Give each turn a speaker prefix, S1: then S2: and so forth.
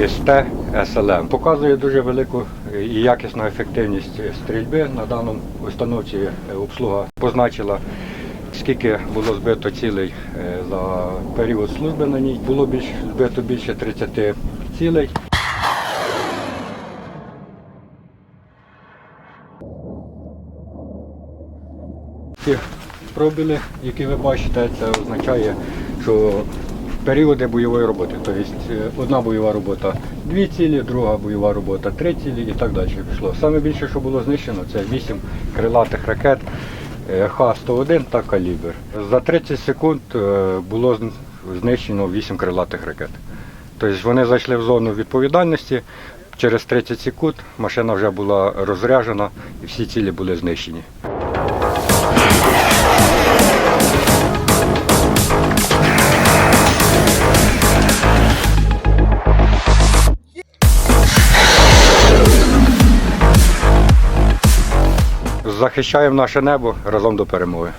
S1: Рісте СЛМ. Показує дуже велику і якісну ефективність стрільби. На даному установці е, обслуга позначила, скільки було збито цілей е, за період служби на ній. Було більш, збито більше 30 цілей. Ті пробіли, які ви бачите, це означає, що періоди бойової роботи. Тобто е, одна бойова робота дві цілі, друга бойова робота три цілі і так далі пішло. Саме більше, що було знищено, це вісім крилатих ракет е, Х-101 та калібр. За 30 секунд е, було знищено вісім крилатих ракет. Тобто вони зайшли в зону відповідальності. Через 30 секунд машина вже була розряджена і всі цілі були знищені. Захищаємо наше небо разом до перемоги.